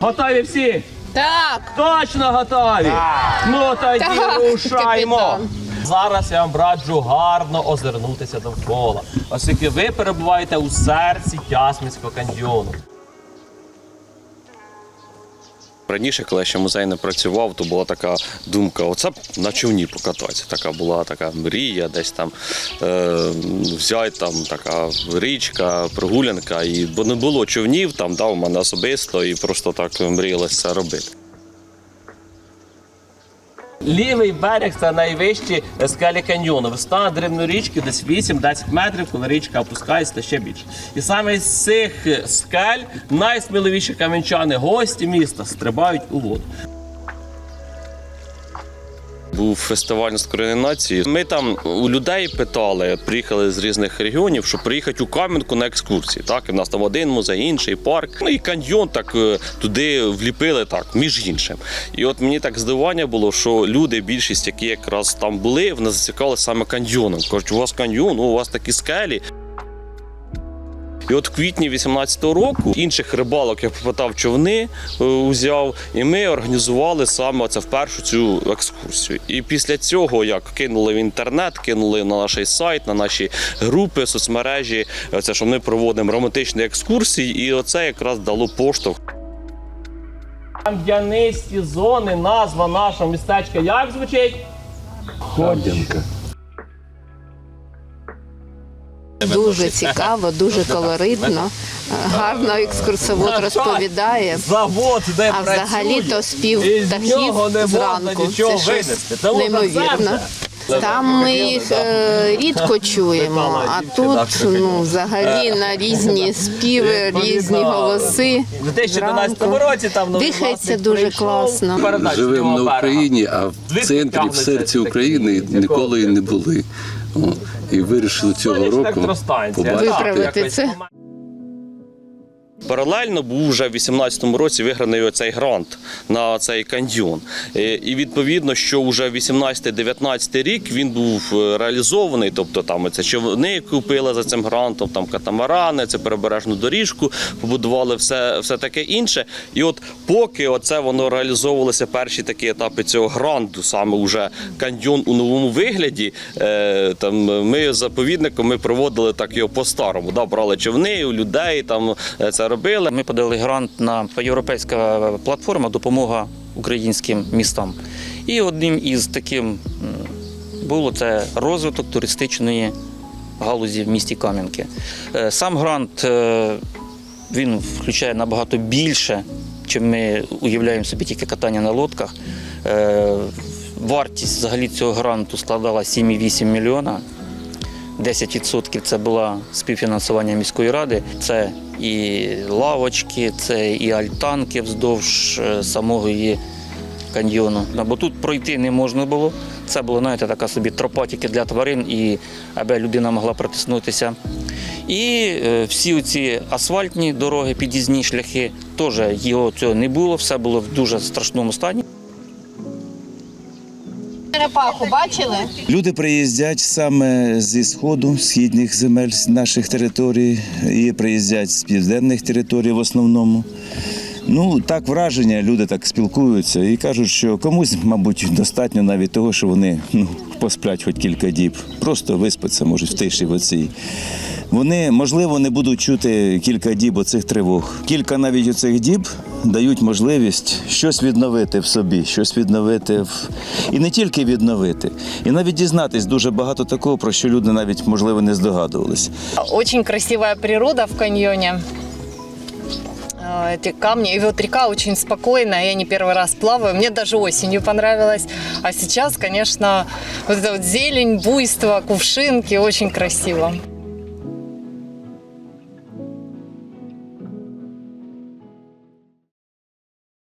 Готові всі? Так. Точно готові? Ну тоді Так, рушаймо. капітан. Зараз я вам раджу гарно озирнутися довкола, оскільки ви перебуваєте у серці Тясминського каньйону. Раніше, коли ще музей не працював, то була така думка: оце б на човні покататися. Така була така мрія, десь там е, взяти там така річка, прогулянка. І, бо не було човнів там, да, у мене особисто, і просто так мріялося це робити. Лівий берег це найвищі скелі каньйону. Висота древної річки десь 8-10 метрів, коли річка опускається ще більше. І саме з цих скель найсміливіші кам'янчани, гості міста, стрибають у воду. Був фестиваль з нації. Ми там у людей питали, приїхали з різних регіонів, щоб приїхати у Кам'янку на екскурсії. Так, і в нас там один музей, інший парк. Ну і каньйон так е, туди вліпили так, між іншим. І от мені так здивування було, що люди, більшість, які якраз там були, вони зацікавилися саме каньйоном. Кажуть, у вас каньйон, ну, у вас такі скелі. І от в квітні 18-го року інших рибалок я попитав човни, е, узяв, і ми організували саме це в першу цю екскурсію. І після цього, як кинули в інтернет, кинули на наш сайт, на наші групи, соцмережі, це що ми проводимо романтичні екскурсії, і оце якраз дало поштовх. Кам'янисті зони, назва нашого містечка як звучить? Кам'янка. Дуже цікаво, дуже колоритно. Гарно екскурсовод розповідає. Завод, де А взагалі-то спів і птахів зранку. Це щось неймовірно. Там ми їх е, рідко чуємо, а тут ну, взагалі на різні співи, різні голоси. У 2011 зранку. році там новий Дихається власник дуже прийшов, класно. Живемо на берега. Україні, а в Звідки центрі, в тягнеться серці такий України ніколи не були. О, І вирішили цього Сонячна року електростанція. побачити. Виправити це. Паралельно був вже в 18-му році виграний оцей грант на цей каньйон. Е, І відповідно, що вже 18-19 рік він був е, реалізований. Тобто там це човни купили за цим грантом, там катамарани, це прибережну доріжку, побудували все, все таке інше. І от поки оце воно реалізовувалося перші такі етапи цього гранту, саме уже каньйон у новому вигляді. е, Там ми з заповідником ми проводили так його по-старому. Да, брали човни у людей, там це робили. Ми подали грант на європейська платформа допомога українським містам. І одним із таким було це розвиток туристичної галузі в місті Кам'янки. Е, Сам грант е, він включає набагато більше, чим ми уявляємо собі тільки катання на лодках. Е, Вартість взагалі цього гранту складала 7,8 мільйона. 10% це було співфінансування міської ради. Це і лавочки, це і альтанки вздовж е, самого її каньйону. Ну, Бо тут пройти не можна було. Це була знаєте, така собі тропа тільки для тварин, і аби людина могла протиснутися. І е, всі ці асфальтні дороги, під'їзні шляхи, теж його цього не було, все було в дуже страшному стані. Черепаху бачили? Люди приїздять саме зі сходу, східних земель наших територій, і приїздять з південних територій в основному. Ну, так враження, люди так спілкуються і кажуть, що комусь, мабуть, достатньо навіть того, що вони ну, посплять хоч кілька діб. Просто виспаться, можуть в тиші в оцій. Вони, можливо, не будуть чути кілька діб оцих тривог. Кілька навіть оцих діб дають можливість щось відновити в собі, щось відновити в і не тільки відновити, і навіть дізнатись дуже багато такого, про що люди навіть можливо не здогадувалися. Очень красивая природа в каньоне. Э, Эти камни. И вот река очень спокойная. Я не первый раз плаваю. Мне даже осенью понравилось. А сейчас, конечно, вот эта вот зелень, буйство, кувшинки. Очень красиво.